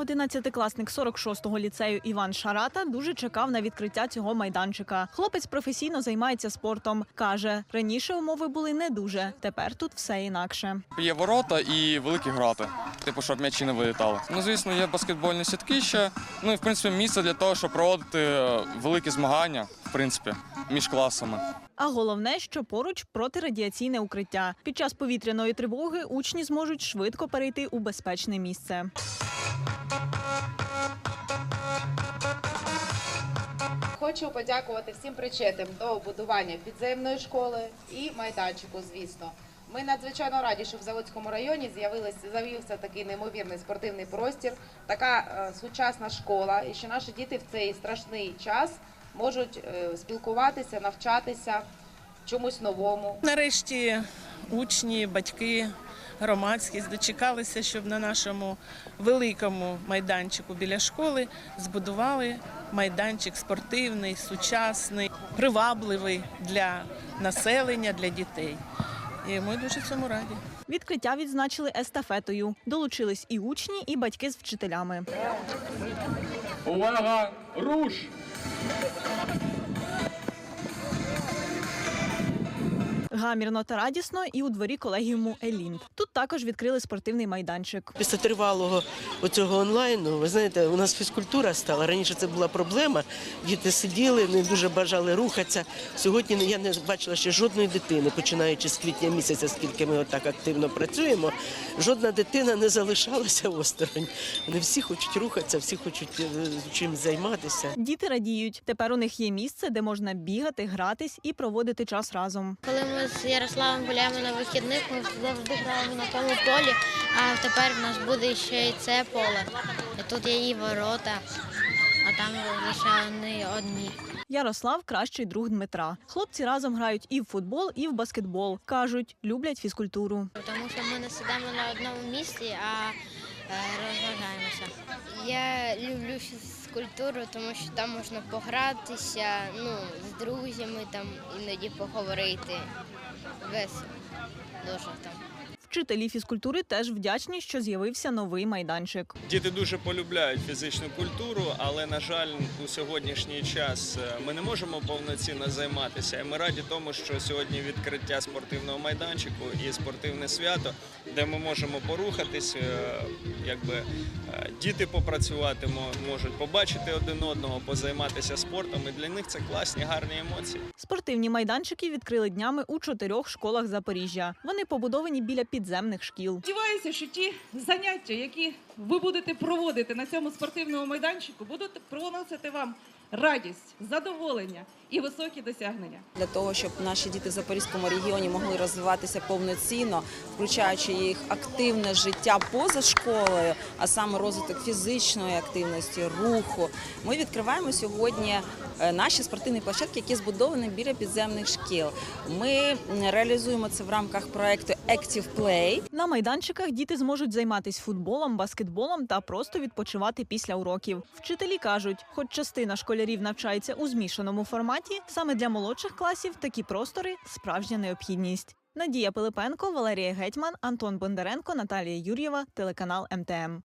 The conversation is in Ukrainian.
11-класник 46-го ліцею Іван Шарата дуже чекав на відкриття цього майданчика. Хлопець професійно займається спортом. каже, раніше умови були не дуже. Тепер тут все інакше. Є ворота і великі грати, типу, щоб м'ячі не вилітали. Ну, звісно, є баскетбольні сітки ще. Ну і в принципі місце для того, щоб проводити е, великі змагання, в принципі, між класами. А головне, що поруч протирадіаційне укриття. Під час повітряної тривоги учні зможуть швидко перейти у безпечне місце. Хочу подякувати всім причетним до будування підземної школи і майданчику. Звісно, ми надзвичайно раді, що в Заводському районі з'явився такий неймовірний спортивний простір, така е, сучасна школа, і що наші діти в цей страшний час можуть е, спілкуватися, навчатися чомусь новому. Нарешті учні, батьки, громадськість дочекалися, щоб на нашому великому майданчику біля школи збудували майданчик спортивний, сучасний, привабливий для населення, для дітей. І ми дуже цьому раді. Відкриття відзначили естафетою. Долучились і учні, і батьки з вчителями. Увага! Руш! Гамірно та радісно і у дворі колегіуму Елінд. Тут також відкрили спортивний майданчик. Після тривалого оцього онлайну, ви знаєте, у нас фізкультура стала. Раніше це була проблема. Діти сиділи, не дуже бажали рухатися. Сьогодні я не бачила ще жодної дитини, починаючи з квітня місяця, скільки ми отак активно працюємо. Жодна дитина не залишалася осторонь. Вони всі хочуть рухатися, всі хочуть е, чимось займатися. Діти радіють. Тепер у них є місце, де можна бігати, гратись і проводити час разом. Коли ми з Ярославом гуляємо на вихідних, ми завжди граємо на тому полі, а тепер в нас буде ще й це поле. І тут є і ворота, а там лише вони одні. Ярослав кращий друг Дмитра. Хлопці разом грають і в футбол, і в баскетбол. кажуть, люблять фізкультуру. Тому що ми не сидимо на одному місці, а розважаємося. Я люблю фізкультуру, тому що там можна погратися, ну, з друзями там іноді поговорити. Весело. Дуже там. Вчителі фізкультури теж вдячні, що з'явився новий майданчик. Діти дуже полюбляють фізичну культуру, але на жаль, у сьогоднішній час е, ми не можемо повноцінно займатися. І ми раді тому, що сьогодні відкриття спортивного майданчику і спортивне свято, де ми можемо порухатись, е, якби е, діти попрацювати можуть побачити один одного, позайматися спортом. І для них це класні, гарні емоції. Спортивні майданчики відкрили днями у чотирьох школах Запоріжжя. Вони побудовані біля підземних шкіл. Сподіваюся, що ті заняття, які ви будете проводити на цьому спортивному майданчику, будуть приносити вам радість, задоволення і високі досягнення. для того, щоб наші діти в Запорізькому регіоні могли розвиватися повноцінно, включаючи їх активне життя поза школою, а саме розвиток фізичної активності, руху. Ми відкриваємо сьогодні е, наші спортивні площадки, які збудовані біля підземних шкіл. Ми реалізуємо це в рамках проекту Active Play. На майданчиках діти зможуть займатися футболом, баскетболом та просто відпочивати після уроків. Вчителі кажуть, хоч частина школярів навчається у змішаному форматі, саме для молодших класів такі простори справжня необхідність. Надія Пилипенко, Валерія Гетьман, Антон Бондаренко, Наталія Юр'єва, телеканал МТМ.